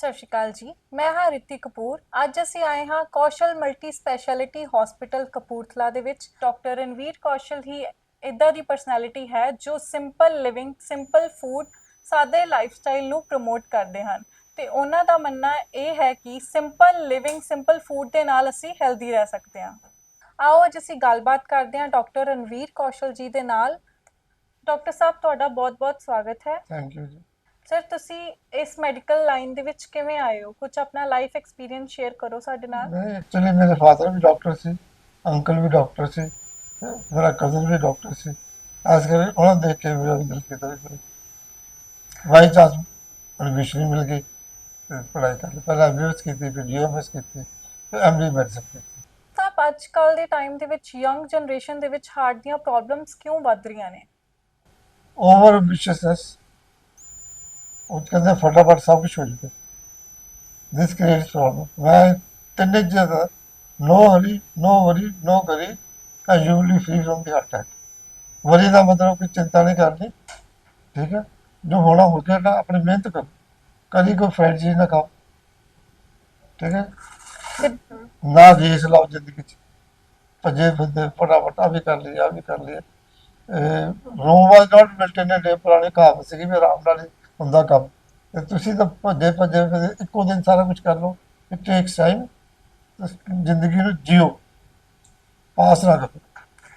ਸਤਿ ਸ਼੍ਰੀ ਅਕਾਲ ਜੀ। ਮੈਂ ਹਾਂ ਰਿਤੀ ਕਪੂਰ। ਅੱਜ ਅਸੀਂ ਆਏ ਹਾਂ Kaushal multi speciality hospital Kapurthala ਦੇ ਵਿੱਚ। ਡਾਕਟਰ ਰਣਵੀਰ ਕੌਸ਼ਲ ਹੀ ਇਦਾਂ ਦੀ ਪਰਸਨੈਲਿਟੀ ਹੈ ਜੋ ਸਿੰਪਲ ਲਿਵਿੰਗ, ਸਿੰਪਲ ਫੂਡ, ਸਾਦੇ ਲਾਈਫਸਟਾਈਲ ਨੂੰ ਪ੍ਰਮੋਟ ਕਰਦੇ ਹਨ। ਤੇ ਉਹਨਾਂ ਦਾ ਮੰਨਣਾ ਇਹ ਹੈ ਕਿ ਸਿੰਪਲ ਲਿਵਿੰਗ, ਸਿੰਪਲ ਫੂਡ ਦੇ ਨਾਲ ਅਸੀਂ ਹੈਲਦੀ ਰਹਿ ਸਕਦੇ ਹਾਂ। ਆਓ ਅੱਜ ਅਸੀਂ ਗੱਲਬਾਤ ਕਰਦੇ ਹਾਂ ਡਾਕਟਰ ਰਣਵੀਰ ਕੌਸ਼ਲ ਜੀ ਦੇ ਨਾਲ। ਡਾਕਟਰ ਸਾਹਿਬ, ਤੁਹਾਡਾ ਬਹੁਤ-ਬਹੁਤ ਸਵਾਗਤ ਹੈ। ਥੈਂਕ ਯੂ ਜੀ। ਸਰ ਤੁਸੀਂ ਇਸ ਮੈਡੀਕਲ ਲਾਈਨ ਦੇ ਵਿੱਚ ਕਿਵੇਂ ਆਏ ਹੋ? ਕੁਝ ਆਪਣਾ ਲਾਈਫ ਐਕਸਪੀਰੀਅੰਸ ਸ਼ੇਅਰ ਕਰੋ ਸਾਡੇ ਨਾਲ। ਮੈਂ ਐਕਚੁਅਲੀ ਮੇਰੇ ਫਾਦਰ ਵੀ ਡਾਕਟਰ ਸੀ ਅੰਕਲ ਵੀ ਡਾਕਟਰ ਸੀ ਮੇਰਾ ਕਜ਼ਨ ਵੀ ਡਾਕਟਰ ਸੀ। as ਕਰਕੇ ਉਹਨਾਂ ਦੇਖ ਕੇ ਮੇਰਾ ਵੀ ਦਿਲ ਕੀਤਾ ਵੀ ਵਾਈ ਚਾਂਸ ਐਡਮਿਸ਼ਨ ਮਿਲ ਗਈ ਤੇ ਪੜ੍ਹਾਈ ਕਰ ਲਈ। ਪਹਿਲਾਂ ਐਮਬੀਐਸ ਕੀਤੀ ਫਿਰ ਯੂਐਮਐਸ ਕੀਤੀ ਫਿਰ ਐਮਡੀ ਮੈਡੀਸਨ ਕੀਤੀ। ਤਾਂ ਅੱਜ ਕੱਲ ਦੇ ਟਾਈਮ ਦੇ ਵਿੱਚ ਯੰਗ ਜਨਰੇਸ਼ਨ ਦੇ ਵਿੱਚ ਹਾਰਟ ਦੀਆਂ ਪ੍ਰੋਬਲਮਸ ਕਿਉਂ ਵੱਧ ਰਹੀਆਂ ਨੇ? ਓਵਰ ਐਂਬਿਸ਼ੀਅਸਨੈਸ ਉਹ ਕਹਿੰਦੇ ਫਟਾਫਟ ਸਭ ਕੁਝ ਹੋ ਜਾਵੇ ਦਿਸ ਕ੍ਰੀਏਟਸ ਪ੍ਰੋਬਲਮ ਮੈਂ ਤਿੰਨੇ ਜਗ੍ਹਾ ਨੋ ਹਰੀ, ਨੋ ਵਰੀ, ਨੋ ਕਰੀ ਐ you will free from the attack worry ਦਾ ਮਤਲਬ ਕਿ ਚਿੰਤਾ ਨਹੀਂ। ਕਰਨੀ ਠੀਕ ਹੈ? ਜੋ ਹੋਣਾ ਹੋ ਗਿਆ ਨਾ ਆਪਣੀ ਮਿਹਨਤ ਕਰੋ। ਕਦੀ ਕੋਈ ਫਰੈਂਡ ਚੀਜ਼ ਨਾ ਖਾਓ। ਠੀਕ ਹੈ? ਨਾ ਰੇਸ ਲਾਓ ਜ਼ਿੰਦਗੀ ਚ। ਭੱਜੇ ਫਿਰਦੇ, ਫਟਾਫਟ ਆ ਵੀ ਕਰ ਲਿਆ ਆ ਵੀ ਕਰ ਲਿਆ ਰੋਮ ਵਾਸ ਨਾਟ ਬਿਲਟ ਇਨ ਡੇ ਪੁਰਾਣੀ ਕਹਾਵਤ ਸੀਗੀ ਵੀ ਆਰਾਮ ਨਾਲ ਹੀ ਹੁੰਦਾ ਕੰਮ। ਤੇ ਤੁਸੀਂ ਤਾਂ ਭੱਜੇ ਭੱਜੇ ਫਿਰਦੇ ਇੱਕੋ ਦਿਨ ਸਾਰਾ ਕੁਝ ਕਰ ਲਓ ਇਟ ਟੇਕਸ ਟਾਈਮ ਜ਼ਿੰਦਗੀ ਨੂੰ ਜੀਓ। ਪਾਸ ਨਾ ਕਰੋ।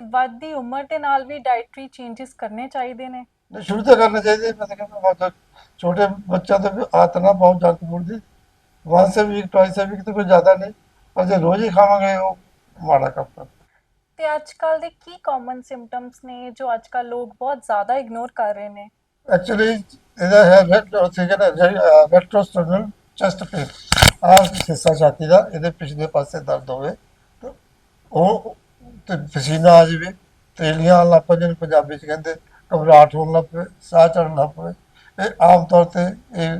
ਵੱਧਦੀ ਉਮਰ ਦੇ ਨਾਲ ਵੀ ਡਾਈਟਰੀ ਚੇਂਜਸ ਕਰਨੇ ਚਾਹੀਦੇ ਨੇ। ਸ਼ੁਰੂ ਤੋਂ ਕਰਨਾ ਚਾਹੀਦਾ ਮੈਂ ਤਾਂ ਕਹਿੰਦਾ ਬਹੁਤ ਛੋਟੇ ਬੱਚਿਆਂ ਤੋਂ ਵੀ ਆਦਤ ਨਾ ਪਾਓ junk food the. Once week twice a week ਤਾਂ ਕੋਈ ਜ਼ਿਆਦਾ ਨਹੀਂ ਪਰ ਜੇ ਰੋਜ਼ ਹੀ ਖਾਵਾਂਗੇ ਉਹ ਮਾੜਾ ਕੰਮ ਕਰ ਤੇ ਅੱਜ ਕੱਲ ਦੇ ਕੀ ਕਾਮਨ ਸਿੰਪਟਮਸ ਨੇ ਜੋ ਅੱਜ ਕੱਲ ਲੋਕ ਬਹੁਤ ਜ਼ਿਆਦਾ ਇਗਨੋਰ ਕਰ ਰਹੇ ਨੇ? ਐਕਚੁਅਲੀ ਇਹਦਾ ਹੈ ਰੈਟ ਸੀਗਾ ਨਾ ਰੈਟਰੋਸਟਰਨਲ ਚੈਸਟ ਪੇਨ ਆ ਹਿੱਸਾ ਛਾਤੀ ਦਾ, ਇਹਦੇ ਪਿਛਲੇ ਪਾਸੇ ਦਰਦ ਹੋਵੇ, ਤਾਂ ਉਹ ਤੇ ਪਸੀਨਾ ਆ ਜਾਵੇ, ਤੇਲੀਆਂ ਆਉਣ ਲੱਗ ਪੈ ਜਿਹਨੂੰ ਪੰਜਾਬੀ ਚ ਕਹਿੰਦੇ ਘਬਰਾਹਟ ਹੋਣ ਲੱਗ ਪਵੇ, ਸਾਹ ਚੜ੍ਹਨ ਲੱਗ ਪਵੇ। ਇਹ ਆਮ ਤੌਰ ਤੇ ਇਹ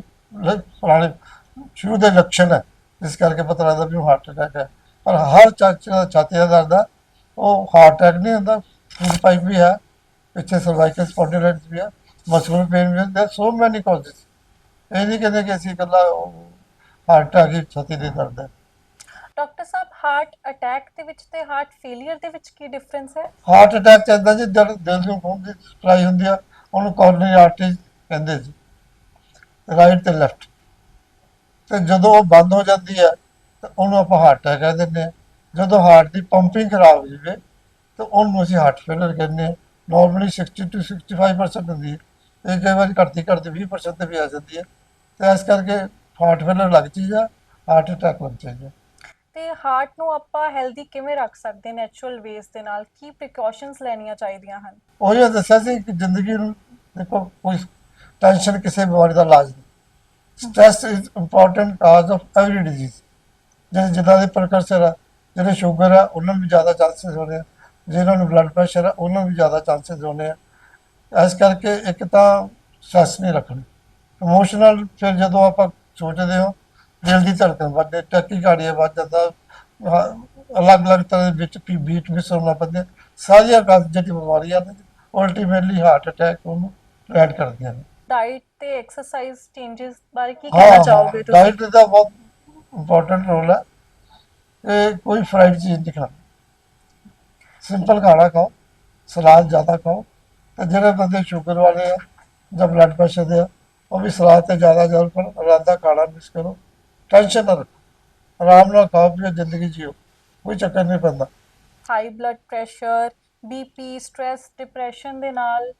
ਪੁਰਾਣੇ, ਸ਼ੁਰੂ ਦੇ ਲੱਛਣ ਹੈ, ਇਸ ਕਰਕੇ ਪਤਾ ਲੱਗਦਾ ਵੀ ਹਾਰਟ ਅਟੈਕ ਹੈ। ਪਰ ਹਰ ਚਾਚੇ ਛਾਤੀ ਦਾ ਦਰਦ ਹੈ ਉਹ ਹਾਰਟ ਅਟੈਕ ਨਹੀਂ ਹੁੰਦਾ ਫੂਡ ਪਾਈਪ ਵੀ ਹੈ, ਪਿੱਛੇ ਸਰਵਾਈਕਲ ਸਪੌਂਡਿਲਾਈਟਿਸ ਵੀ ਹੈ ਮਸਕੂਲਰ ਪੇਨ ਹੈ ਸੋ ਮੈਨੀ ਕਾਜ਼ਸ ਇਹ ਨਹੀਂ ਕਹਿੰਦੇ ਕਿ ਅਸੀਂ ਇਕੱਲਾ ਹਾਰਟ ਅਟੈਕ ਛਾਤੀ ਦੇ ਦਰਦ ਹੈ ਡਾਕਟਰ ਸਾਹਿਬ ਹਾਰਟ ਅਟੈਕ ਦੇ ਵਿੱਚ ਤੇ ਹਾਰਟ ਫੇਲਿਅਰ ਦੇ ਵਿੱਚ ਕੀ ਡਿਫਰੈਂਸ ਹੈ? ਹਾਰਟ ਅਟੈਕ ਚੱਲਦਾ ਜੀ ਜਦ ਦਿਲ ਨੂੰ ਖੂਨ ਦੀ ਸਪਲਾਈ ਹੁੰਦੀ ਆ ਉਹਨੂੰ ਕੋਰਨਰੀ ਆਰਟਰੀ ਕਹਿੰਦੇ ਸੀ। ਰਾਈਟ ਤੇ ਲੈਫਟ ਤੇ ਜਦੋਂ ਉਹ ਬੰਦ ਹੋ ਜਾਂਦੀ ਹੈ ਤਾਂ ਉਹਨੂੰ ਆਪਾਂ ਹਾਰਟ ਅਟੈਕ ਕਹਿ ਦਿੰਦੇ ਆ। ਜਦੋਂ ਹਾਰਟ ਦੀ ਪੰਪਿੰਗ ਖਰਾਬ ਹੋ ਜਾਵੇ ਤਾਂ ਉਹਨੂੰ ਅਸੀਂ ਹਾਰਟ ਫੇਲਰ ਕਹਿੰਦੇ ਆ। ਨਾਰਮਲੀ 60 ਟੂ 65% ਹੁੰਦੀ ਹੈ ਇਹ ਕਈ ਵਾਰੀ ਘਟਦੀ ਘਟਦੀ 20% ਤੇ ਵੀ ਆ ਜਾਂਦੀ ਹੈ। ਤੇ ਇਸ ਕਰਕੇ ਹਾਰਟ ਫੇਲਰ ਲੱਗ ਚਾਹੀਦਾ ਹਾਰਟ ਅਟੈਕ ਲੱਗ ਚਾਹੀਦਾ ਤੇ ਹਾਰਟ ਨੂੰ ਆਪਾਂ ਹੈਲਦੀ ਕਿਵੇਂ ਰੱਖ ਸਕਦੇ ਨੈਚੁਰਲ ਵੇਸ ਦੇ ਨਾਲ? ਕੀ ਪ੍ਰੀਕਾਸ਼ਨਸ ਲੈਣੀਆਂ ਚਾਹੀਦੀਆਂ ਹਨ? ਉਹ ਇਹ ਦੱਸਿਆ ਸੀ ਕਿ ਜ਼ਿੰਦਗੀ ਨੂੰ ਦੇਖੋ ਕੋਈ ਟੈਨਸ਼ਨ ਕਿਸੇ ਬਿਮਾਰੀ ਦਾ ਇਲਾਜ ਨਹੀਂ। Stress is important cause of every disease ਜਿਹੜੇ ਜਿੱਦਾਂ ਦੇ ਪ੍ਰਕਰਸਰ ਆ ਜਿਹੜੇ ਸ਼ੂਗਰ ਆ ਉਹਨਾਂ ਨੂੰ ਵੀ ਜ਼ਿਆਦਾ ਚਾਂਸਸ ਹੋਣੇ ਆ। ਜਿਹਨਾਂ ਨੂੰ ਬਲੱਡ ਪ੍ਰੈਸ਼ਰ ਆ ਉਹਨਾਂ ਨੂੰ ਵੀ ਜ਼ਿਆਦਾ ਚਾਂਸਸ ਹੋਣੇ ਆ। ਇਸ ਕਰਕੇ ਇੱਕ ਤਾਂ ਸਟ੍ਰੈਸ ਨਹੀਂ ਰੱਖਣੀ। ਇਮੋਸ਼ਨਲ ਫਿਰ ਜਦੋਂ ਆਪਾਂ ਸੋਚਦੇ ਹਾਂ ਦਿਲ ਦੀ ਧੜਕਣ ਵੱਧਦੇ ਟੱਕੀ ਗਾੜੀਆਂ ਵੱਧ ਜਾਂਦਾ ਅਲੱਗ-ਅਲੱਗ ਤਰ੍ਹਾਂ ਦੇ ਵਿੱਚ ਵੀ ਬੀਟ ਮਿਸ ਹੋਣਾ ਪੈਂਦੇ ਸਾਰੀਆਂ ਕਾਜ਼ ਜਿਹੜੀ ਬਿਮਾਰੀਆਂ ਨੇ ਅਲਟੀਮੇਟਲੀ ਹਾਰਟ ਅਟੈਕ ਨੂੰ ਐਡ ਕਰਦੀਆਂ ਨੇ। ਡਾਈਟ ਤੇ ਐਕਸਰਸਾਈਜ਼ ਚੇਂਜਸ ਬਾਰੇ ਕੀ ਕਹਿਣਾ ਚਾਹੋਗੇ ਤੁਸੀਂ? ਡਾਈਟ ਦਾ ਬਹੁਤ ਇੰਪੋਰਟੈਂਟ ਰੋਲ ਹੈ। ਇਹ ਕੋਈ ਫਰਾਈਡ ਚੀਜ਼ ਨਹੀਂ ਖਾਣੀ। ਸਿੰਪਲ ਖਾਣਾ ਖਾਓ ਸਲਾਦ ਜ਼ਿਆਦਾ ਖਾਓ। ਤੇ ਜਿਹੜੇ ਬੰਦੇ ਸ਼ੂਗਰ ਵਾਲੇ ਆ ਜਾਂ ਬਲੱਡ ਪ੍ਰੈਸ਼ਰ ਦੇ ਆ ਉਹ ਵੀ ਸਲਾਦ ਤੇ ਜ਼ਿਆਦਾ ਜ਼ੋਰ ਪਰ ਰਾਦਾ ਖਾਣਾ ਮਿਸ ਕਰੋ। ਟੈਨਸ਼ਨ ਨਾ ਰੱਖੋ। ਆਰਾਮ ਨਾਲ ਖਾਓ ਪੀਓ ਜ਼ਿੰਦਗੀ ਜੀਓ। ਕੋਈ ਚੱਕਰ ਨਹੀਂ ਪੈਂਦਾ। High blood pressure BP stress depression ਦੇ ਨਾਲ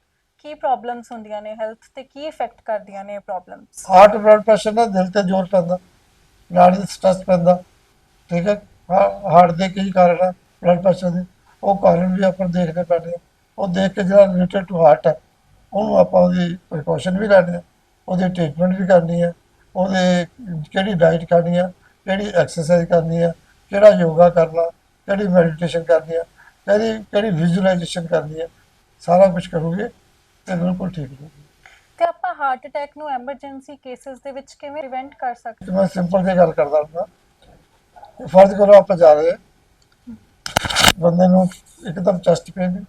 ਕੀ ਪ੍ਰੋਬਲਮਸ ਹੁੰਦੀਆਂ ਨੇ ਹੈਲਥ ਤੇ ਕੀ ਇਫੈਕਟ ਕਰਦੀਆਂ ਨੇ ਇਹ ਪ੍ਰੋਬਲਮਸ ਹਾਰਟ ਬਲੱਡ ਪ੍ਰੈਸ਼ਰ ਨਾਲ ਦਿਲ ਤੇ ਜ਼ੋਰ ਪੈਂਦਾ। ਨਾੜੀ ਤੇ ਸਟ੍ਰੈਸ ਪੈਂਦਾ। ਠੀਕ ਹੈ? ਹਾਰਟ ਦੇ ਕਈ ਕਾਰਨ ਆ ਬਲੱਡ ਪ੍ਰੈਸ਼ਰ ਦੇ। ਉਹ ਕਾਰਨ ਵੀ ਆਪਾਂ ਨੂੰ ਦੇਖਣੇ ਪੈਣੇ ਉਹ ਦੇਖ ਕੇ ਜਿਹੜਾ ਰਿਲੇਟਡ ਟੂ ਹਾਰਟ ਹੈ ਉਹਨੂੰ ਆਪਾਂ ਉਹਦੀ ਪ੍ਰੀਕਾਸ਼ਨ ਵੀ ਲੈਣੀ ਆ ਉਹਦੀ ਟ੍ਰੀਟਮੈਂਟ ਵੀ ਕਰਨੀ ਹੈ ਉਹਦੇ ਕਿਹੜੀ ਡਾਈਟ ਕਰਨੀ ਆ ਕਿਹੜੀ ਐਕਸਰਸਾਈਜ਼ ਕਰਨੀ ਆ ਕਿਹੜਾ ਯੋਗਾ ਕਰਨਾ ਕਿਹੜੀ ਮੈਡੀਟੇਸ਼ਨ ਕਰਨੀ ਆ ਕਿਹੜੀ ਕਿਹੜੀ ਵਿਜ਼ੂਅਲਾਈਜੇਸ਼ਨ ਕਰਨੀ ਆ ਸਾਰਾ ਕੁਝ ਕਰੋਗੇ ਤੇ ਬਿਲਕੁਲ ਠੀਕ ਰਹੋਗੇ ਤੇ ਆਪਾਂ ਹਾਰਟ ਅਟੈਕ ਨੂੰ ਐਮਰਜੈਂਸੀ ਕੇਸਿਸ ਦੇ ਵਿੱਚ ਕਿਵੇਂ ਪ੍ਰੀਵੈਂਟ ਕਰ ਸਕਦੇ ਤੇ ਮੈਂ ਸਿੰਪਲ ਜਿਹੀ ਗੱਲ ਕਰਦਾ ਹੁੰਦਾ ਫਰਜ਼ ਕਰੋ ਆਪਾਂ ਜਾ ਰਹੇ ਹਾਂ। ਬੰਦੇ ਨੂੰ ਇੱਕਦਮ ਚੈਸਟ ਪੇਨ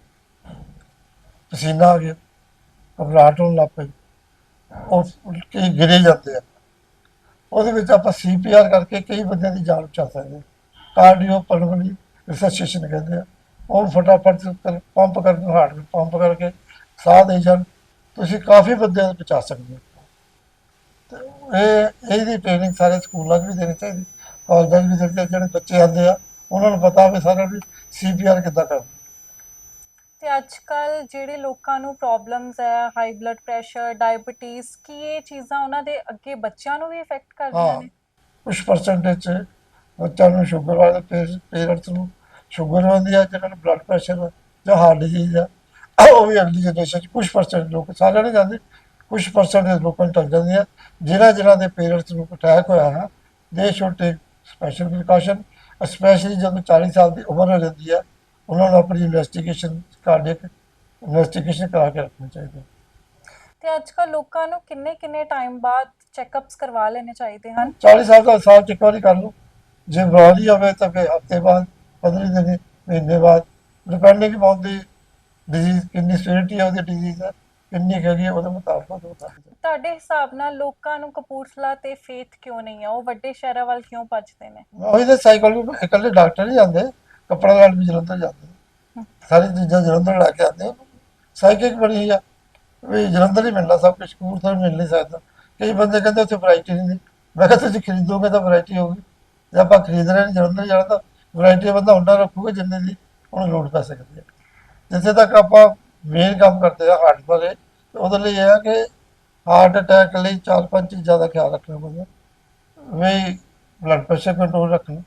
ਪਸੀਨਾ ਆ ਗਿਆ। ਘਬਰਾਹਟ ਹੋਣ ਲੱਗ ਪਈ। ਉਹ ਕਈ ਗਿਰੇ ਜਾਂਦੇ ਆ। ਉਹਦੇ ਵਿੱਚ ਆਪਾਂ ਸੀਪੀਆਰ ਕਰਕੇ ਕਈ ਬੰਦਿਆਂ ਦੀ ਜਾਨ ਬਚਾ ਸਕਦੇ ਹਾਂ ਕਾਰਡੀਓ ਪਲਮੋਨਰੀ ਰਿਸਰਚੇਸ਼ਨ ਕਹਿੰਦੇ ਆ। ਉਹ ਫਟਾਫਟ ਪੰਪ ਕਰਨ ਹਾਰਟ ਵਿੱਚ ਪੰਪ ਕਰਕੇ ਸਾਹ ਦੇ ਜਾਣ। ਤੁਸੀਂ ਕਾਫੀ ਬੰਦਿਆਂ ਨੂੰ ਬਚਾ ਸਕਦੇ ਹੋ। ਤੇ ਇਹ, ਇਹਦੀ ਟ੍ਰੇਨਿੰਗ ਸਾਰੇ ਸਕੂਲਾਂ 'ਚ ਵੀ ਦੇਣੀ ਚਾਹੀਦੀ। ਕਾਲਜਾਂ 'ਚ ਵੀ ਦੇਣੀ ਚਾਹੀਦੀ। ਜਿਹੜੇ ਬੱਚੇ ਆਉਂਦੇ ਆ, ਉਹਨਾਂ ਨੂੰ ਪਤਾ ਹੋਵੇ ਸਾਰਾ ਵੀ ਸੀਪੀਆਰ ਕਿੱਦਾਂ ਕਰਨਾ। ਤੇ ਅੱਜ ਕੱਲ ਜਿਹੜੇ ਲੋਕਾਂ ਨੂੰ ਪ੍ਰੋਬਲਮਸ ਹੈ ਹਾਈ ਬਲੱਡ ਪ੍ਰੈਸ਼ਰ ਡਾਇਬੀਟੀਜ਼ ਕੀ ਇਹ ਚੀਜ਼ਾਂ ਉਹਨਾਂ ਦੇ ਅੱਗੇ ਬੱਚਿਆਂ ਨੂੰ ਵੀ ਇਫੈਕਟ ਕਰਦੀਆਂ ਹਾਂ ਨੇ? ਕੁਝ ਪਰਸੈਂਟੇਜ ਬੱਚਿਆਂ ਨੂੰ ਸ਼ੂਗਰ ਵਾਲੇ ਪੇਰੈਂਟਸ ਨੂੰ ਸ਼ੂਗਰ ਹੁੰਦੀ ਆ ਜਿਹਨਾਂ ਨੂੰ ਬਲੱਡ ਪ੍ਰੈਸ਼ਰ ਜਾਂ ਹਾਰਟ ਡਿਜ਼ੀਜ਼ ਆ ਉਹ ਵੀ ਅਗਲੀ ਜਨਰੇਸ਼ਨ 'ਚ ਕੁਝ ਪਰਸੈਂਟ ਲੋਕ ਸਾਰੇ ਨਹੀਂ ਜਾਂਦੇ ਕੁਝ ਪਰਸੈਂਟ ਲੋਕਾਂ ਨੂੰ ਟਲ ਜਾਂਦੇ ਆ ਜਿਨ੍ਹਾਂ ਜਿਨ੍ਹਾਂ ਦੇ ਪੇਰੈਂਟਸ ਨੂੰ ਅਟੈਕ ਹੋਇਆ ਹੈ they should take special precaution specially ਜਦੋਂ 40 ਸਾਲ ਦੀ ਉਮਰ ਹੋ ਜਾਂਦੀ ਆ ਉਹਨਾਂ ਨੂੰ ਆਪਣੀ ਇਨਵੈਸਟੀਗੇਸ਼ਨ ਕਾਰਡਿਕ ਇਨਵੈਸਟੀਗੇਸ਼ਨ ਕਰਾ ਕੇ ਰੱਖਣੀ ਚਾਹੀਦੀ। ਹੈ ਤੇ ਅੱਜ ਕੱਲ ਲੋਕਾਂ ਨੂੰ ਕਿੰਨੇ ਕਿੰਨੇ ਟਾਈਮ ਬਾਅਦ ਚੈੱਕਅਪਸ ਕਰਵਾ ਲੈਣੇ ਚਾਹੀਦੇ ਹਨ? 40 ਸਾਲ ਦਾ ਸਾਲ ਚ ਇੱਕ ਵਾਰੀ ਕਰ ਲਓ। ਜੇ ਬਰਾਲੀ ਹੋਵੇ ਤਾਂ ਫਿਰ ਹਫ਼ਤੇ ਬਾਅਦ 15 ਦਿਨ ਮਹੀਨੇ ਬਾਅਦ। ਡਿਪੈਂਡਿੰਗ ਅਪਨ ਦੀ ਡਿਜ਼ੀਜ਼ ਕਿੰਨੀ ਸੀਵੀਰਿਟੀ ਹੈ ਉਹਦੀ ਡਿਜ਼ੀਜ਼ ਹੈ ਕਿੰਨੀ ਹੈਗੀ ਹੈ, ਉਹਦੇ ਮੁਤਾਬਕ ਦਿਓ। ਤੁਹਾਡੇ ਹਿਸਾਬ ਨਾਲ ਲੋਕਾਂ ਨੂੰ ਕਪੂਰਥਲਾ ਤੇ ਫੇਥ ਕਿਉਂ ਨਹੀਂ ਹੈ? ਉਹ ਵੱਡੇ ਸ਼ਹਿਰਾਂ ਵੱਲ ਕਿਉਂ ਭੱਜਦੇ ਨੇ? ਉਹੀ ਤੇ ਸਾਈਕੋਲੋਜੀ ਇਕੱਲੇ ਡਾਕਟਰ ਨਹੀਂ ਜਾਂਦੇ। ਕੱਪੜਾ ਲੈਣ ਵੀ ਜਲੰਧਰ ਜਾਂਦੇ ਸਾਰੀ ਚੀਜ਼ਾਂ ਜਲੰਧਰ ਲੈ ਕੇ ਆਉਂਦੇ ਸਾਈਕਿਕ ਬਣੀ ਆ ਵੀ ਜਲੰਧਰ ਹੀ ਮਿਲਣਾ ਸਭ ਕੁਝ ਕਪੂਰਥਲਾ ਮਿਲ ਨਹੀਂ ਸਕਦਾ। ਕਈ ਬੰਦੇ ਕਹਿੰਦੇ ਉੱਥੇ ਵੈਰਾਈਟੀ ਨਹੀਂ ਮੈਂ ਕਿਹਾ ਤੁਸੀਂ ਖਰੀਦੋਗੇ ਤਾਂ ਵੈਰਾਈਟੀ ਹੋਊਗੀ। ਜੇ ਆਪਾਂ ਖਰੀਦ ਰਹੇ ਨਹੀਂ ਜਲੰਧਰ ਜਾਣਾ ਤਾਂ ਵੈਰਾਈਟੀ ਬੰਦਾ ਹੁੰਦਾ ਰੱਖੂਗਾ ਜਿੰਨੇ ਦੀ ਉਹਨੂੰ ਲੋੜ ਪੈ ਸਕਦੀ ਹੈ। ਜਿੱਥੇ ਤੱਕ ਆਪਾਂ ਮੇਨ ਕੰਮ ਕਰਦੇ ਆ ਹਾਰਟ ਬਾਰੇ ਤੇ ਉਹਦੇ ਲਈ ਇਹ ਹੈ ਕਿ ਹਾਰਟ ਅਟੈਕ ਲਈ ਚਾਰ ਪੰਜ ਚੀਜ਼ਾਂ ਦਾ ਖਿਆਲ ਰੱਖਣਾ ਪੈਂਦਾ ਵੀ ਬਲੱਡ ਪ੍ਰੈਸ਼ਰ ਕੰਟਰੋਲ ਰੱਖਣਾ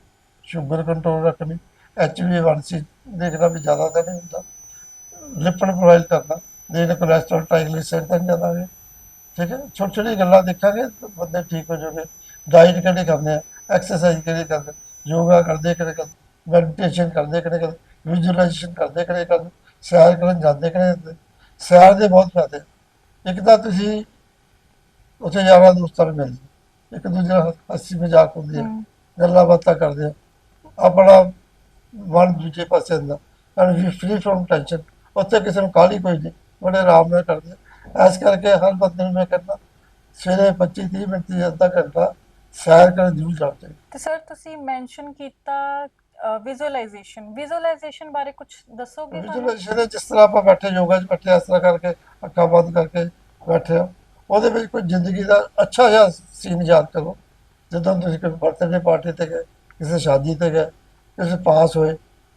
ਸ਼ੂਗਰ ਕੰਟਰੋਲ ਰੱਖਣੀ HbA1c ਦੇਖਣਾ ਵੀ ਜ਼ਿਆਦਾ ਤਾਂ ਨਹੀਂ ਹੁੰਦਾ। ਲਿਪਡ ਪ੍ਰੋਫਾਈਲ ਕਰਨਾ ਜਿਹੜੇ ਕੋਲੇਸਟ੍ਰੋਲ ਟ੍ਰਾਈਗਲਿਸਰਾਈਡ ਤਾਂ ਜ਼ਿਆਦਾ ਹੋਵੇ ਠੀਕ ਹੈ ਛੋਟੀ ਛੋਟੀ ਗੱਲਾਂ ਦੇਖਾਂਗੇ ਬੰਦੇ ਠੀਕ ਹੋ ਜਾਣਗੇ। ਡਾਈਟ ਕਿਹੜੀ ਕਰਦੇ ਆ ਐਕਸਰਸਾਈਜ਼ ਕਿਹੜੀ ਕਰਦੇ ਯੋਗਾ ਕਰਦੇ ਕਿਹੜੇ ਕਰਦੇ? ਮੈਡੀਟੇਸ਼ਨ ਕਰਦੇ ਕਿਹੜੇ ਕਰਦੇ? ਵਿਜ਼ੂਅਲਾਈਜੇਸ਼ਨ ਕਰਦੇ ਕਿਹੜੇ ਕਰਦੇ? ਸੈਰ ਕਰਨ ਜਾਂਦੇ ਕਿਹੜੇ ਸੈਰ ਦੇ ਬਹੁਤ ਫਾਇਦੇ। ਇੱਕ ਤਾਂ ਤੁਸੀਂ ਉੱਥੇ ਯਾਰਾਂ ਦੋਸਤਾਂ ਨੂੰ ਮਿਲ ਜਾਓ। ਇੱਕ ਦੂਜੇ ਨਾਲ ਹੱਸੀ ਮਜ਼ਾਕ ਹੁੰਦੀ ਹੈ। ਗੱਲਾਂ ਬਾਤਾਂ ਕਰਦੇ ਆ। ਆਪਣਾ ਮਨ ਦੂਜੇ ਪਾਸੇ ਹੁੰਦਾ। And we free from tension ਉੱਥੇ ਕਿਸੇ ਨੂੰ ਕਾਹਲੀ ਕੋਈ ਨਹੀਂ। ਬੜੇ ਆਰਾਮ ਨਾਲ ਕਰਦੇ। ਇਸ ਕਰਕੇ ਹਰ ਬੰਦੇ ਨੂੰ ਮੈਂ ਕਹਿੰਦਾ ਸਵੇਰੇ 25 30 ਮਿੰਟ ਦੀ ਅੱਧਾ ਘੰਟਾ ਸੈਰ ਕਰਨ ਜ਼ਰੂਰ ਜਾਣਾ ਚਾਹੀਦਾ। ਤੇ ਸਰ ਤੁਸੀਂ ਮੈਂਸ਼ਨ ਕੀਤਾ ਵਿਜ਼ੂਅਲਾਈਜੇਸ਼ਨ ਵਿਜ਼ੂਅਲਾਈਜੇਸ਼ਨ ਬਾਰੇ ਕੁਝ ਦੱਸੋਗੇ ਸਾਨੂੰ? ਵਿਜ਼ੂਅਲਾਈਜੇਸ਼ਨ ਜਿਸ ਤਰ੍ਹਾਂ ਆਪਾਂ ਬੈਠੇ ਯੋਗਾ 'ਚ ਬੈਠੇ ਇਸ ਤਰ੍ਹਾਂ ਕਰਕੇ ਅੱਖਾਂ ਬੰਦ ਕਰਕੇ ਬੈਠੇ ਹੋ। ਉਹਦੇ ਵਿੱਚ ਕੋਈ ਜ਼ਿੰਦਗੀ ਦਾ ਅੱਛਾ ਜਿਹਾ ਸੀਨ ਯਾਦ ਕਰੋ। ਜਦੋਂ ਤੁਸੀਂ ਕੋਈ ਬਰਥਡੇ ਪਾਰਟੀ ਤੇ ਗਏ ਕਿਸੇ ਸ਼ਾਦੀ ਤੇ ਗਏ ਕਿਸੇ ਪਾਸ ਹੋਏ,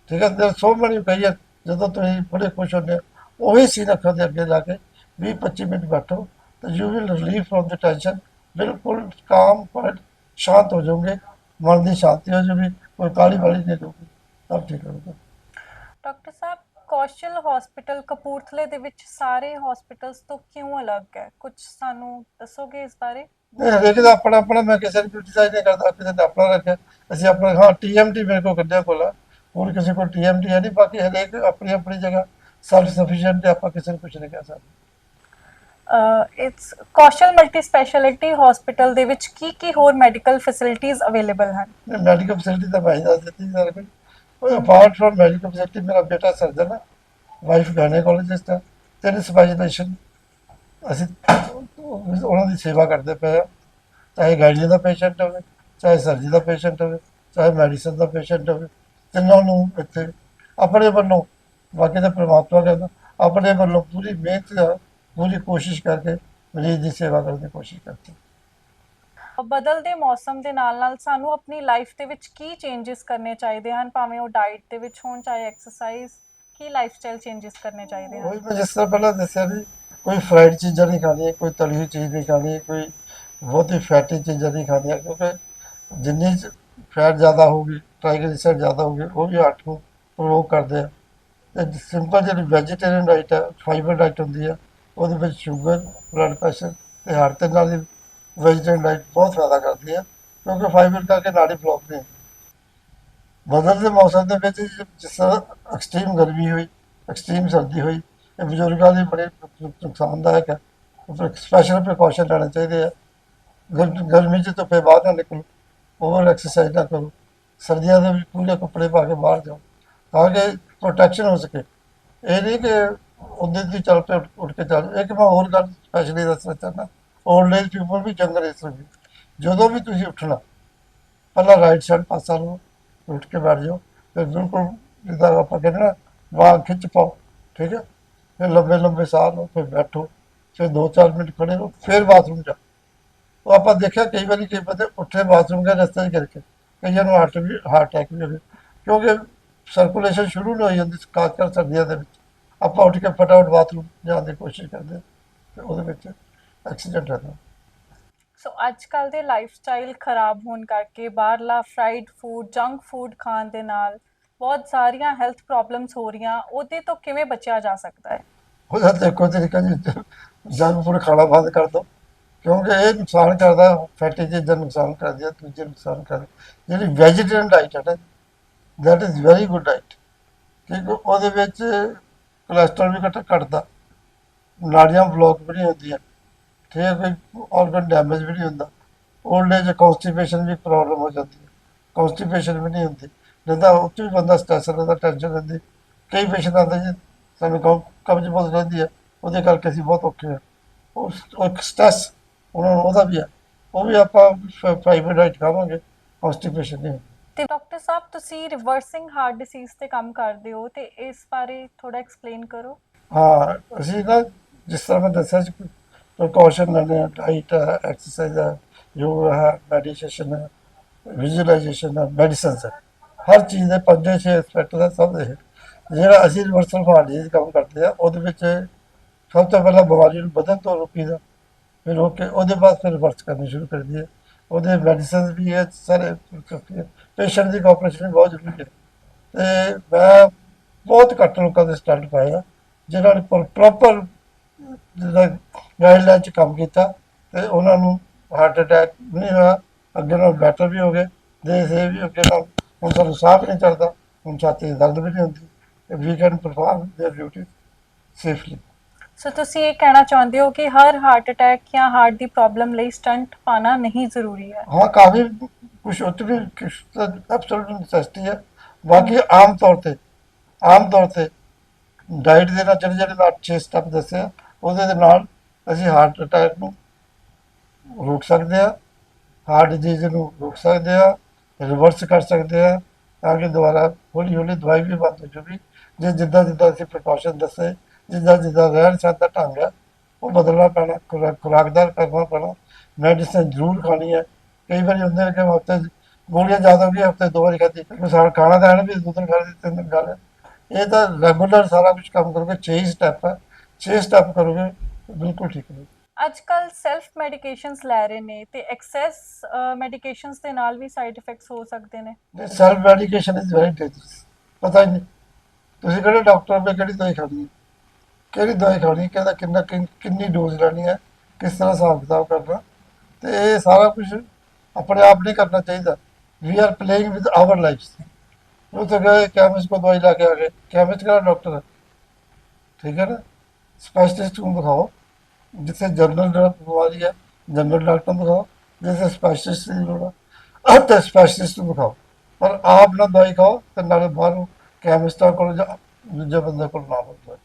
ਠੀਕ ਹੈ ਤੇ ਸੋ ਮਣੀ ਕਹੀਏ ਜਦੋਂ ਤੁਸੀਂ ਬੜੇ ਖੁਸ਼ ਹੁੰਦੇ ਹੋ, ਉਹੀ ਸੀਨ ਅੱਖਾਂ ਦੇ ਅੱਗੇ ਲਾ ਕੇ 20 25 ਮਿੰਟ ਬੈਠੋ, ਤਾਂ you will relieve from the tension ਬਿਲਕੁਲ ਕਾਮ ਪਰ ਸ਼ਾਂਤ ਹੋ ਜਾਓਗੇ, ਮਨ ਦੀ ਸ਼ਾਂਤੀ ਹੋ ਜਾਊਗੀ, ਕੋਈ ਕਾਲੀ ਵਾਲੀ ਨਹੀਂ ਰਹੂਗੀ, ਸਭ ਠੀਕ ਹੋਊਗਾ ਡਾਕਟਰ ਸਾਹਿਬ, ਕੌਸ਼ਲ ਹਸਪੀਟਲ ਕਪੂਰਥਲੇ ਦੇ ਵਿੱਚ ਸਾਰੇ ਹਸਪੀਟਲਸ ਤੋਂ ਕਿਉਂ ਅਲੱਗ ਹੈ? ਕੁਝ ਸਾਨੂੰ ਦੱਸੋਗੇ ਇਸ ਬਾਰੇ? ਨਹੀਂ ਹਰੇਕ ਦਾ ਆਪਣਾ ਆਪਣਾ ਮੈਂ ਕਿਸੇ ਨੂੰ ਕ੍ਰਿਟਿਸਾਈਜ਼ ਨਹੀਂ ਕਰਦਾ ਕਿਸੇ ਨੇ ਆਪਣਾ ਰੱਖਿਆ। ਅਸੀਂ ਆਪਣਾ ਹਾਂ ਟੀਐਮਟੀ ਮੇਰੇ ਕੋਲ ਕੱਢਿਆ ਕੋਲ। ਹੋਰ ਕਿਸੇ ਕੋਲ ਟੀਐਮਟੀ ਹੈ ਨਹੀਂ ਬਾਕੀ ਹਰੇਕ ਆਪਣੀ ਆਪਣੀ ਜਗ੍ਹਾ ਸੈਲਫ ਸਫੀਸ਼ੀਐਂਟ ਹੈ ਆਪਾਂ ਕਿਸੇ ਨੂੰ ਕੁਝ ਨਹੀਂ ਕਹਿ ਸਕਦੇ। It's Kaushal multi speciality hospital ਦੇ ਵਿੱਚ ਕੀ ਕੀ ਹੋਰ ਮੈਡੀਕਲ ਫੈਸਿਲਿਟੀਆਂ ਅਵੇਲੇਬਲ ਹਨ? ਮੈਡੀਕਲ ਫੈਸਿਲਿਟੀ ਤਾਂ ਮੈਂ ਦੱਸ ਦਿੱਤੀ ਸਾਰੇ ਕੋਈ ਅਪਾਰਟ ਫਰਮ ਮੈਡੀਕਲ ਫੈਸਿਲਿਟੀ ਮੇਰਾ ਬੇਟਾ ਸਰਜਨ ਹੈ ਵਾਈਫ ਗਾਇਨੇਕੋਲੋਜਿਸਟ ਹੈ ਤਿੰਨ ਸਪੈਸ਼ਲਾਈਜੇਸ਼ਨ ਅਸੀਂ ਉਹਨਾਂ ਦੀ ਸੇਵਾ ਕਰਦੇ ਪਏ ਹਾਂ ਚਾਹੇ ਗਾਇਨੀ ਦਾ ਪੇਸ਼ੈਂਟ ਹੋਵੇ ਚਾਹੇ ਸਰਜੀ ਦਾ ਪੇਸ਼ੈਂਟ ਹੋਵੇ ਚਾਹੇ ਮੈਡੀਸਨ ਦਾ ਪੇਸ਼ੈਂਟ ਹੋਵੇ ਤਿੰਨਾਂ ਨੂੰ ਇੱਥੇ ਆਪਣੇ ਵੱਲੋਂ ਬਾਕੀ ਤਾਂ ਪ੍ਰਮਾਤਮਾ ਕਹਿੰਦਾ ਆਪਣੇ ਵੱਲੋਂ ਪੂਰੀ ਮਿਹਨਤ ਪੂਰੀ ਕੋਸ਼ਿਸ਼ ਕਰਕੇ ਮਰੀਜ਼ ਦੀ ਸੇਵਾ ਕਰਨ ਦੀ ਕੋਸ਼ਿਸ਼ ਕਰਦੇ। ਬਦਲਦੇ ਮੌਸਮ ਦੇ ਨਾਲ ਨਾਲ ਸਾਨੂੰ ਆਪਣੀ ਲਾਈਫ ਦੇ ਵਿੱਚ ਕੀ ਚੇਂਜਸ ਕਰਨੇ ਚਾਹੀਦੇ ਹਨ? ਭਾਵੇਂ ਉਹ ਡਾਈਟ ਦੇ ਵਿੱਚ ਹੋਣ ਚਾਹੇ ਐਕਸਰਸਾਈਜ਼ ਕੀ ਲਾਈਫਸਟਾਈਲ ਚੇਂਜਸ ਕਰਨੇ ਚਾਹੀਦੇ ਉਹੀ ਹਨ ਮੈਂ ਜਿਸ ਤਰ੍ਹਾਂ ਪਹਿਲਾਂ ਦੱਸਿਆ ਵੀ ਕੋਈ ਫਰਾਈਡ ਚੀਜ਼ਾਂ ਨਹੀਂ ਖਾਣੀਆਂ ਕੋਈ ਤਲੀ ਹੋਈ ਚੀਜ਼ ਨਹੀਂ ਖਾਣੀ ਕੋਈ ਬਹੁਤੀ ਫੈਟੀ ਚੀਜ਼ਾਂ ਨਹੀਂ ਖਾਣੀਆਂ ਕਿਉਂਕਿ ਜਿੰਨੀ ਫੈਟ ਜ਼ਿਆਦਾ ਹੋਊਗੀ ਟ੍ਰਾਈਗਲਿਸਰਾਈਡ ਜ਼ਿਆਦਾ ਹੋਊਗੀ, ਉਹ ਵੀ ਹਾਰਟ ਨੂੰ ਪ੍ਰੋਵੋਕ ਕਰਦੇ ਆ ਤੇ ਸਿੰਪਲ ਜਿਹੜੀ ਵੈਜੀਟੇਰੀਅਨ ਡਾਈਟ ਹੈ ਫਾਈਬਰ ਡਾਈਟ ਹੁੰਦੀ ਆ, ਉਹਦੇ ਵਿੱਚ ਸ਼ੂਗਰ ਬਲੱਡ ਪ੍ਰੈਸ਼ਰ ਤੇ ਹਾਰਟ ਦੇ ਨਾਲ ਦੀ ਵੈਜੀਟੇਰੀਅਨ ਡਾਈਟ ਬਹੁਤ ਫਾਇਦਾ ਕਰਦੀ ਆ, ਕਿਉਂਕਿ ਫਾਈਬਰ ਕਰਕੇ ਨਾੜੀ ਬਲੌਕ ਨਹੀਂ ਹੁੰਦੀ। ਬਦਲਦੇ ਮੌਸਮ ਦੇ ਵਿੱਚ ਜਿਸ ਤਰ੍ਹਾਂ ਐਕਸਟ੍ਰੀਮ ਗਰਮੀ ਹੋਈ ਐਕਸਟ੍ਰੀਮ ਸਰਦੀ ਹੋਈ ਇਹ ਬਜ਼ੁਰਗਾਂ ਲਈ ਬੜੇ ਨੁਕਸਾਨਦਾਇਕ ਹੈ। ਸਪੈਸ਼ਲ ਪ੍ਰੀਕਾਸ਼ਨ ਲੈਣੇ ਚਾਹੀਦੇ ਆ। ਗਰ- ਗਰਮੀ 'ਚ ਧੁੱਪੇ ਬਾਹਰ ਨਾ ਨਿਕਲੋ। ਓਵਰ ਐਕਸਰਸਾਈਜ਼ ਨਾ ਕਰੋ। ਸਰਦੀਆਂ ਦੇ ਵਿੱਚ ਪੂਰੇ ਕੱਪੜੇ ਪਾ ਕੇ ਬਾਹਰ ਜਾਓ। ਤਾਂ ਕਿ ਪ੍ਰੋਟੈਕਸ਼ਨ ਹੋ ਸਕੇ। ਇਹ ਨਹੀਂ ਕਿ ਉਹਦੇ ਦੀ ਚੱਲ ਪਏ, ਉੱਠ- ਉੱਠ ਕੇ ਚੱਲ। ਇੱਕ ਮੈਂ ਹੋਰ ਗੱਲ ਸਪੈਸ਼ਲੀ ਦੱਸਣਾ ਚਾਹੁੰਦਾ। 올ਡ ਏਜ ਪੀਪਲ ਵੀ ਜੰਗਲ ਇਸ ਤਰ੍ਹਾਂ ਜਦੋਂ ਵੀ ਤੁਸੀਂ ਉੱਠਣਾ, ਪਹਿਲਾਂ ਰਾਈਟ ਸਾਈਡ ਪਾਸਾ ਨੂੰ ਉੱਠ ਕੇ ਬੈਠ ਜਾਓ। ਫਿਰ ਬਿਲਕੁਲ ਜਿੱਦਾਂ ਆਪਾਂ ਕਹਿੰਦੇ ਨਾ ਬਾਂਹ ਖਿੱਚ ਪਾਓ। ਠੀਕ ਹੈ? ਫਿਰ ਲੰਬੇ ਲੰਬੇ ਸਾਹ ਲਓ ਫਿਰ ਬੈਠੋ, ਫਿਰ 2-4 ਮਿੰਟ ਖੜੇ ਰਹੋ, ਫਿਰ ਬਾਥਰੂਮ ਜਾਓ। ਉਹ ਆਪਾਂ ਦੇਖਿਆ ਕਈ ਵਾਰੀ ਕਈ ਬੰਦੇ ਉੱਠੇ ਬਾਥਰੂਮ ਦੇ ਰਸਤੇ 'ਚ ਕਰਕੇ ਕਈਆਂ ਨੂੰ ਹਾਰਟ ਵੀ ਹਾਰਟ ਅਟੈਕ ਵੀ ਹੋ ਕਿਉਂਕਿ ਸਰਕੂਲੇਸ਼ਨ ਸ਼ੁਰੂ ਨਹੀਂ ਹੋਈ ਜਾਂਦੀ ਖਾਸ ਕਰ ਸਰਦੀਆਂ ਦੇ ਵਿੱਚ। ਆਪਾਂ ਉੱਠ ਕੇ ਫਟਾਫਟ ਬਾਥਰੂਮ ਜਾਣ ਦੀ ਕੋਸ਼ਿਸ਼ ਕਰਦੇ ਹਾਂ, ਤੇ ਉਹਦੇ ਵਿੱਚ ਐਕਸੀਡੈਂਟ ਹੁੰਦਾ ਸੋ ਅੱਜ ਕੱਲ ਦੇ ਲਾਈਫ ਸਟਾਈਲ ਖਰਾਬ ਹੋਣ ਕਰਕੇ ਬਾਹਰਲਾ ਫਰਾਈਡ ਫੂਡ ਜੰਕ ਫੂਡ ਖਾਣ ਦੇ ਨਾਲ ਬਹੁਤ ਸਾਰੀਆਂ ਹੈਲਥ ਪ੍ਰੋਬਲਮਸ ਹੋ ਰਹੀਆਂ, ਉਹਦੇ ਤੋਂ ਕਿਵੇਂ ਬਚਿਆ ਜਾ ਸਕਦਾ ਹੈ? ਉਹਦਾ ਦੇਖੋ ਤਰੀਕਾ ਜੀ, ਜੰਕ ਫੂਡ ਖਾਣਾ ਬੰਦ ਕਰ ਦੋ ਕਿਉਂਕਿ ਇਹ ਨੁਕਸਾਨ ਕਰਦਾ, ਫੈਟੀ ਚੀਜ਼ਾਂ ਨੁਕਸਾਨ ਕਰਦੀਆਂ ਦੂਜੇ ਨੁਕਸਾਨ ਕਰਦੀ ਜਿਹੜੀ ਵੈਜੀਟੇਰੀਅਨ ਡਾਈਟ ਹੈ ਨਾ, that is very good diet ਕਿਉਂਕਿ ਉਹਦੇ ਵਿੱਚ ਕੋਲੇਸਟ੍ਰੋਲ ਵੀ ਘੱਟ ਘਟਦਾ, ਨਾੜੀਆਂ ਬਲੌਕ ਵੀ ਨਹੀਂ ਹੁੰਦੀਆਂ, ਠੀਕ ਹੈ ਕੋਈ ਆਰਗਨ ਡੈਮੇਜ ਵੀ ਨਹੀਂ ਹੁੰਦਾ ਓਲਡ ਏਜ ਕਨਸਟੀਪੇਸ਼ਨ ਵੀ ਪ੍ਰੋਬਲਮ ਹੋ ਜਾਂਦੀ ਹੈ ਕਨਸਟੀਪੇਸ਼ਨ ਵੀ ਨਹੀਂ ਹੁੰਦੀ ਜਿੱਦਾਂ ਉਹ 'ਚ ਵੀ ਬੰਦਾ ਸਟ੍ਰੈਸ ਰਹਿੰਦਾ ਟੈਨਸ਼ਨ ਰਹਿੰਦੀ। ਕਈ ਪੇਸ਼ੈਂਟ ਆਉਂਦੇ ਜੀ ਸਾਨੂੰ ਕਬ ਕਬਜ਼ ਬਹੁਤ ਰਹਿੰਦੀ ਹੈ ਉਹਦੇ ਕਰਕੇ ਅਸੀਂ ਬਹੁਤ ਔਖੇ ਹਾਂ ਉਹ ਇੱਕ ਸਟ੍ਰੈਸ ਉਹਨਾਂ ਨੂੰ ਉਹਦਾ ਵੀ ਹੈ ਉਹ ਵੀ ਆਪਾਂ ਪ੍ਰਾਈਵੇਟ ਡਾਈਟ ਖਾਵਾਂਗੇ ਕਨਸਟੀਪੇਸ਼ਨ ਨਹੀਂ ਤੇ ਡਾਕਟਰ ਸਾਹਿਬ ਤੁਸੀਂ ਰਿਵਰਸਿੰਗ ਹਾਰਟ ਡਿਸੀਜ਼ ਤੇ ਕੰਮ ਕਰਦੇ ਹੋ ਤੇ ਇਸ ਬਾਰੇ ਥੋੜਾ ਐਕਸਪਲੇਨ ਕਰੋ। ਹਾਂ ਅਸੀਂ ਨਾ ਜਿਸ ਤਰ੍ਹਾਂ ਮੈਂ ਦੱਸਿਆ ਸੀ ਪ੍ਰੀਕਾਸ਼ਨ ਲੈਂਦੇ ਹਾਂ diet exercise yoga meditation visualisation medicines ਹੈ। ਹਰ ਚੀਜ਼ ਦੇ ਪੰਜੇ ਛੇ ਐਸਪੈਕਟ ਦਾ ਸਭ ਦੇ। ਜਿਹੜਾ ਅਸੀਂ ਰਿਵਰਸਲ ਫਾਰਡੀ ਕੰਮ ਕਰਦੇ ਆ ਉਹਦੇ ਵਿੱਚ ਸਭ ਤੋਂ ਪਹਿਲਾਂ ਬਿਮਾਰੀ ਨੂੰ ਵਧਣ ਤੋਂ ਰੋਕੀਦਾ ਫਿਰ ਰੋਕ ਕੇ ਉਹਦੇ ਬਾਅਦ ਫਿਰ ਰਿਵਰਸ ਕਰਨੀ ਸ਼ੁਰੂ ਕਰਦੀ ਹੈ ਉਹਦੇ ਮੈਡੀਸਨਸ ਵੀ ਹੈ, ਸਾਰੇ ਪੇਸ਼ੈਂਟ ਦੀ ਕੋਆਪਰੇਸ਼ਨ ਵੀ ਬਹੁਤ ਜ਼ਰੂਰੀ ਹੈ। ਤੇ ਮੈਂ ਬਹੁਤ ਘੱਟ ਲੋਕਾਂ ਦੇ ਸਟੈਂਡ ਪਾਏ ਆ, ਜਿਨ੍ਹਾਂ ਨੇ ਪ੍ਰੋਪਰ ਜਿਹੜਾ ਗਾਈਡਲਾਈਨ ਚ ਕੰਮ ਕੀਤਾ ਤੇ ਉਹਨਾਂ ਨੂੰ ਹਾਰਟ ਅਟੈਕ ਨਹੀਂ ਹੋਇਆ ਅੱਗੇ ਨਾਲ ਬੈਟਰ ਵੀ ਹੋ ਗਏ ਦੇ ਸੇ ਵੀ ਅੱਗੇ ਨਾਲ ਹੁਣ ਸਾਨੂੰ ਸਾਹ ਵੀ ਨਹੀਂ ਚੜਦਾ ਹੁਣ ਛਾਤੀ ਦੀ ਦਰਦ ਵੀ ਨਹੀਂ ਹੁੰਦੀ we can perform their duty safely so ਤੁਸੀਂ ਇਹ ਕਹਿਣਾ ਚਾਹੁੰਦੇ ਹੋ ਕਿ ਹਰ ਹਾਰਟ ਅਟੈਕ ਜਾਂ ਹਾਰਟ ਦੀ ਪ੍ਰੋਬਲਮ ਲਈ ਸਟੰਟ ਪਾਣਾ ਨਹੀਂ ਜ਼ਰੂਰੀ ਹੈ हाँ काफी कुछ होती भी एब्सोल्यूट नेसेसिटी है ਬਾਕੀ ਆਮ ਤੌਰ ਤੇ ਆਮ ਤੌਰ ਤੇ ਡਾਈਟ ਦੇ ਨਾਲ ਜਿਹੜੇ ਜਿਹੜੇ ਮੈਂ 6 ਸਟੈਪ ਦੱਸੇ ਆ ਉਹਦੇ ਦੇ ਨਾਲ ਅਸੀਂ ਹਾਰਟ ਅਟੈਕ ਨੂੰ ਰੋਕ ਸਕਦੇ ਆ ਹਾਰਟ ਡਿਜ਼ੀਜ਼ ਨੂੰ ਰੋਕ ਸਕਦੇ ਆ ਰਿਵਰਸ ਕਰ ਸਕਦੇ ਆ, ਤਾਂ ਕਿ ਦੁਬਾਰਾ ਹੌਲੀ ਹੌਲੀ ਦਵਾਈ ਵੀ ਬੰਦ ਹੋ ਜੂਗੀ ਜੇ ਜਿੱਦਾਂ ਜਿੱਦਾਂ ਅਸੀਂ ਪ੍ਰੀਕਾਸ਼ਨ ਦੱਸੇ, ਜਿੱਦਾਂ ਜਿੱਦਾਂ ਰਹਿਣ ਸਹਿਣ ਦਾ ਢੰਗ ਹੈ ਉਹ ਬਦਲਣਾ ਪੈਣਾ, ਖੁਰਾ- ਖੁਰਾਕਦਾਰ ਕਰਨਾ ਪੈਣਾ। ਮੈਡੀਸਨ ਜ਼ਰੂਰ ਖਾਣੀ ਹੈ ਕਈ ਵਾਰੀ ਹੁੰਦੇ ਨੇ ਕਿ ਹਫ਼ਤੇ ਗੋਲੀਆਂ ਜ਼ਿਆਦਾ ਹੋ ਗਈਆਂ, ਹਫ਼ਤੇ ਦੋ ਵਾਰੀ ਖਾਧੀ ਕਿਉਂਕਿ ਸਾਰਾ ਖਾਣਾ ਤਾਂ ਹੈ ਵੀ ਦੋ ਦਿਨ ਖਾ ਤਿੰਨ ਦਿਨ ਖਾ ਲਿਆ। ਇਹ ਤਾਂ ਰੈਗੂਲਰ ਸਾਰਾ ਕੁਝ ਕੰਮ ਕਰੋਗੇ 6 ਸਟੈਪ ਹੈ 6 ਸਟੈਪ ਕਰੋਗੇ, ਬਿਲਕੁਲ ਠੀਕ ਹੈ ਅੱਜ ਕੱਲ ਸੈਲਫ ਮੈਡੀਕੇਸ਼ਨਸ ਲੈ ਰਹੇ ਨੇ ਤੇ ਐਕਸੈਸ ਮੈਡੀਕੇਸ਼ਨਸ ਦੇ ਨਾਲ ਵੀ ਸਾਈਡ ਇਫੈਕਟਸ ਹੋ ਸਕਦੇ ਨੇ। Self medication is very dangerous ਪਤਾ ਨਹੀਂ। ਤੁਸੀਂ ਕਿਹੜੇ ਡਾਕਟਰ ਨੇ, ਕਿਹੜੀ ਦਵਾਈ ਖਾਣੀ ਹੈ? ਕਿਹੜੀ ਦਵਾਈ ਖਾਣੀ ਹੈ? ਕਿੰਨਾ, ਕਿੰਨੀ ਡੋਜ਼ ਲੈਣੀ ਹੈ? ਕਿਸ ਤਰ੍ਹਾਂ ਹਿਸਾਬ ਕਿਤਾਬ ਕਰਨਾ? ਤੇ ਇਹ ਸਾਰਾ ਕੁਝ ਆਪਣੇ ਆਪ ਨਹੀਂ ਕਰਨਾ ਚਾਹੀਦਾ। We are playing with our lifes ਉਹ ਤਾਂ ਗਏ ਕੈਮਿਸਟ ਕੋ ਦਵਾਈ ਲਾ ਕੇ ਆ ਗਏ। ਕੈਮਿਸਟ ਕਿਹੜਾ ਡਾਕਟਰ ਠੀਕ ਹੈ ਨਾ? ਸਪੈਸ਼ਲਿਸਟ ਨੂੰ ਦਿਖਾਓ ਜਿੱਥੇ ਜਨਰਲ ਬਿਮਾਰੀ ਹੈ ਜਨਰਲ ਡਾਕਟਰ ਨੂੰ ਦਿਖਾਓ ਜਿੱਥੇ ਸਪੈਸ਼ਲਿਸਟ ਦੀ ਲੋੜ ਹੈ ਤੇ ਸਪੈਸ਼ਲਿਸਟ ਨੂੰ ਦਿਖਾਓ ਪਰ ਆਪ ਨਾ ਦਵਾਈ ਖਾਓ ਤੇ ਨਾਲੇ ਬਾਹਰੋਂ ਕੈਮਿਸਟਾਂ ਕੋਲ ਜਾਂ ਦੂਜੇ ਬੰਦੇ ਕੋਲ ਨਾ ਬਦਲੋ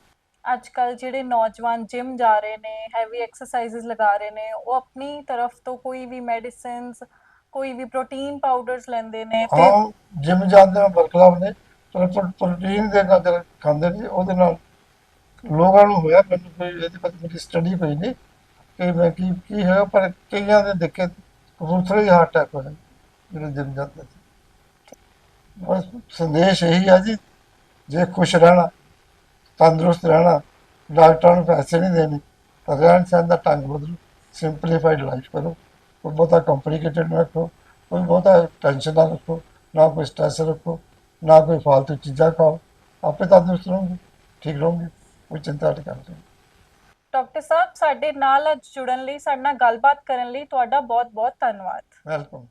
ਅੱਜ ਕੱਲ ਜਿਹੜੇ ਨੌਜਵਾਨ ਜਿਮ ਜਾ ਰਹੇ ਨੇ ਹੈਵੀ ਐਕਸਰਸਾਈਜ਼ਸ ਲਗਾ ਰਹੇ ਨੇ ਉਹ ਆਪਣੀ ਤਰਫ ਤੋਂ ਕੋਈ ਵੀ ਮੈਡੀਸਿਨਸ ਕੋਈ ਵੀ ਪ੍ਰੋਟੀਨ ਪਾਊਡਰਸ ਲੈਂਦੇ ਨੇ ਤੇ ਜਿਮ ਜਾਂਦੇ ਨੇ ਵਰਕਆਊਟ ਨੇ ਪਰ ਪ੍ਰੋ- ਪ੍ਰੋਟੀਨ ਦੇ ਨਾਲ ਜਿਹੜਾ ਖਾਂਦੇ ਨੇ ਉਹਦੇ ਨਾਲ ਲੋਕਾਂ ਨੂੰ ਹੋਇਆ, ਮੈਨੂੰ ਕੋਈ ਇਹਦੇ ਬਾਰੇ ਮੇਰੀ ਸਟੱਡੀ ਹੋਈ ਨਹੀਂ ਕਿ ਮੈਂ ਕੀ ਕੀ ਹੋਇਆ, ਪਰ ਕਈਆਂ ਦੇ ਦੇਖੇ ਕਬੂਤਰ ਹੀ ਹਾਰਟ ਅਟੈਕ ਹੋਇਆ ਜਿਹੜੇ ਜਿਮ ਜਾਂਦੇ ਸੀ ਬਸ ਸੰਦੇਸ਼ ਇਹੀ ਆ ਜੀ, ਜੇ ਖੁਸ਼ ਰਹਿਣਾ, ਤੰਦਰੁਸਤ ਰਹਿਣਾ, ਡਾਕਟਰਾਂ ਨੂੰ ਪੈਸੇ ਨਹੀਂ ਦੇਣੇ, ਤਾਂ ਰਹਿਣ ਸਹਿਣ ਦਾ ਢੰਗ ਬਦਲੋ ਸਿੰਪਲੀਫਾਈਡ ਲਾਈਫ ਕਰੋ, ਕੋਈ ਬਹੁਤਾ ਕੰਪਲਿਕੇਟਡ ਨਾ ਰੱਖੋ, ਕੋਈ ਬਹੁਤਾ ਟੈਨਸ਼ਨ ਨਾ ਰੱਖੋ, ਨਾ ਕੋਈ ਸਟ੍ਰੈਸ ਰੱਖੋ, ਨਾ ਕੋਈ ਫालतू ਚੀਜ਼ਾਂ ਖਾਓ, ਆਪੇ ਤੰਦਰੁਸਤ ਰਹੋਗੇ, ਠੀਕ ਰਹੋਗੇ। ਕੋਈ ਚਿੰਤਾ ਨਹੀਂ। ਕਰਦੇ ਡਾਕਟਰ ਸਾਹਿਬ ਸਾਡੇ ਨਾਲ ਅੱਜ ਜੁੜਨ ਲਈ ਸਾਡੇ ਨਾਲ ਗੱਲਬਾਤ ਕਰਨ ਲਈ ਤੁਹਾਡਾ ਬਹੁਤ-ਬਹੁਤ ਧੰਨਵਾਦ। ਵੈਲਕਮ।